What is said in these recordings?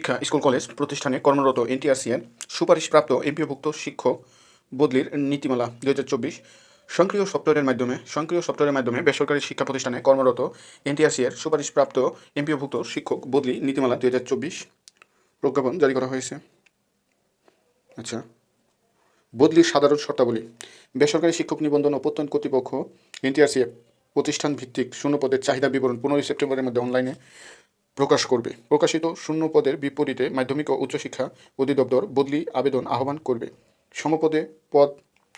শিক্ষা school, college প্রতিষ্ঠানে কর্মরত এনটিআরসিএন সুপারিশপ্রাপ্ত এমপিওভুক্ত শিক্ষক বদলির নীতিমালা দু হাজার চব্বিশ সক্রিয় সফটওয়্যারের মাধ্যমে, সক্রিয় সফটওয়্যারের মাধ্যমে বেসরকারি শিক্ষা প্রতিষ্ঠানে কর্মরত এনটিআরসিএর সুপারিশপ্রাপ্ত এমপিওভুক্ত শিক্ষক বদলি নীতিমালা দু হাজার চব্বিশ প্রজ্ঞাপন জারি করা হয়েছে। আচ্ছা বদলির সাধারণ শর্তাবলী। বেসরকারি শিক্ষক নিবন্ধন ও প্রত্যয়ন কর্তৃপক্ষ এনটিআরসিএফ প্রতিষ্ঠান ভিত্তিক শূন্য পদের চাহিদা বিবরণ পনেরোই সেপ্টেম্বরের মধ্যে অনলাইনে প্রকাশ করবে। প্রকাশিত শূন্য পদের বিপরীতে মাধ্যমিক ও উচ্চশিক্ষা অধিদপ্তর বদলি আবেদন আহ্বান করবে। সমপদে পদ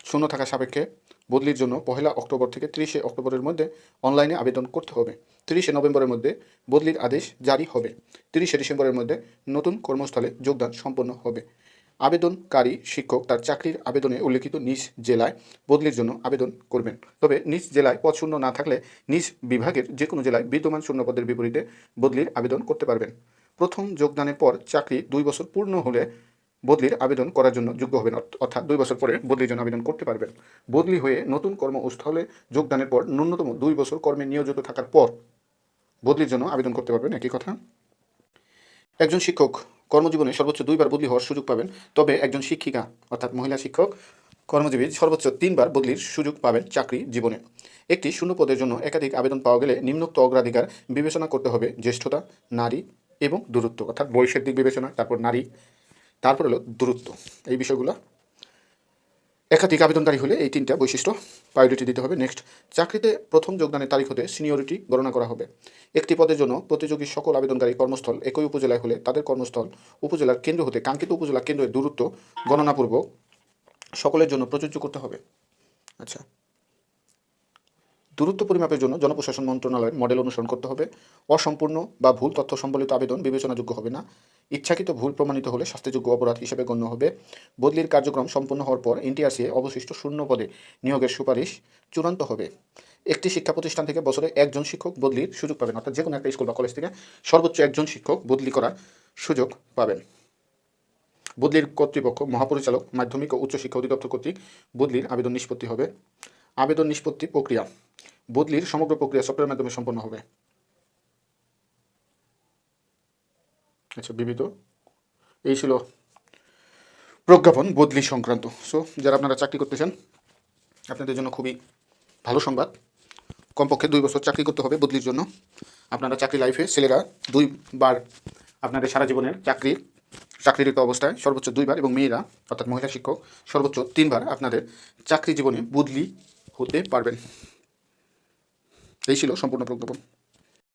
শূন্য থাকা সাপেক্ষে বদলির জন্য পহেলা অক্টোবর থেকে তিরিশে অক্টোবরের মধ্যে অনলাইনে আবেদন করতে হবে। তিরিশে নভেম্বরের মধ্যে বদলির আদেশ জারি হবে। তিরিশে ডিসেম্বরের মধ্যে নতুন কর্মস্থলে যোগদান সম্পন্ন হবে। আবেদনকারী শিক্ষক তার চাকরির আবেদনে উল্লেখিত নিজ জেলায় বদলির জন্য আবেদন করবেন। তবে নিজ জেলায় পদ শূন্য না থাকলে নিজ বিভাগের যে কোনো জেলায় বিদ্যমান শূন্য পদের বিপরীতে বদলির আবেদন করতে পারবেন। প্রথম যোগদানের পর চাকরি দুই বছর পূর্ণ হলে বদলির আবেদন করার জন্য যোগ্য হবেন অর্থাৎ দুই বছর পরে বদলির জন্য আবেদন করতে পারবেন। বদলি হয়ে নতুন কর্মস্থলে যোগদানের পর ন্যূনতম দুই বছর কর্মে নিয়োজিত থাকার পর বদলির জন্য আবেদন করতে পারবেন। একই কথা। একজন শিক্ষক কর্মজীবনে সর্বোচ্চ দুইবার বদলি হওয়ার সুযোগ পাবেন। তবে একজন শিক্ষিকা, অর্থাৎ মহিলা শিক্ষক, কর্মজীবী সর্বোচ্চ তিনবার বদলির সুযোগ পাবেন চাকরি জীবনে। একটি শূন্য পদের জন্য একাধিক আবেদন পাওয়া গেলে নিম্নোক্ত অগ্রাধিকার বিবেচনা করতে হবে জ্যেষ্ঠতা, নারী এবং দূরত্ব, অর্থাৎ বয়সের দিক বিবেচনা, তারপর নারী, তারপর হলো দূরত্ব। এই বিষয়গুলো একাধিক আবেদনকারী হলে এই তিনটা বৈশিষ্ট্য প্রায়োরিটি দিতে হবে। নেক্সট চাকরিতে প্রথম যোগদানের তারিখ হতে সিনিয়রিটি গণনা করা হবে। একটি পদের জন্য প্রতিযোগী সকল আবেদনকারী কর্মস্থল একই উপজেলায় হলে তাদের কর্মস্থল উপজেলার কেন্দ্র হতে কাঙ্ক্ষিত উপজেলা কেন্দ্রের দূরত্ব গণনাপূর্বক সকলের জন্য প্রযোজ্য করতে হবে। আচ্ছা দূরত্ব পরিমাপের জন্য জনপ্রশাসন মন্ত্রণালয়ের মডেল অনুসরণ করতে হবে। অসম্পূর্ণ বা ভুল তথ্য সম্বলিত আবেদন বিবেচনাযোগ্য হবে না। ইচ্ছাকৃত ভুল প্রমাণিত হলে শাস্তিযোগ্য অপরাধ হিসেবে গণ্য হবে। বদলির কার্যক্রম সম্পন্ন হওয়ার পর এনটিআরসি অবশিষ্ট শূন্য পদে নিয়োগের সুপারিশ চূড়ান্ত হবে। একটি শিক্ষা প্রতিষ্ঠান থেকে বছরে একজন শিক্ষক বদলির সুযোগ পাবেন, অর্থাৎ যে কোনো একটা স্কুল বা কলেজ থেকে সর্বোচ্চ একজন শিক্ষক বদলি করার সুযোগ পাবেন। বদলির কর্তৃপক্ষ, মহাপরিচালক, মাধ্যমিক ও উচ্চশিক্ষা অধিদপ্তর কর্তৃক বদলির আবেদন নিষ্পত্তি হবে। আবেদন নিষ্পত্তি প্রক্রিয়া। বদলির সমগ্র প্রক্রিয়া সফটওয়্যার মাধ্যমে সম্পন্ন হবে। আচ্ছা বিবিধ এই ছিল প্রজ্ঞাপন বদলি সংক্রান্ত। সো যারা আপনারা চাকরি করতেছেন আপনাদের জন্য খুবই ভালো সংবাদ। কমপক্ষে দুই বছর চাকরি করতে হবে বদলির জন্য। আপনারা চাকরি লাইফে ছেলেরা দুইবার আপনাদের সারা জীবনের চাকরির চাকরিরত অবস্থায় সর্বোচ্চ দুইবার এবং মেয়েরা, অর্থাৎ মহিলা শিক্ষক, সর্বোচ্চ তিনবার আপনাদের চাকরি জীবনে বদলি হতে পারবেন এই ছিল সম্পূর্ণ প্রজ্ঞাপন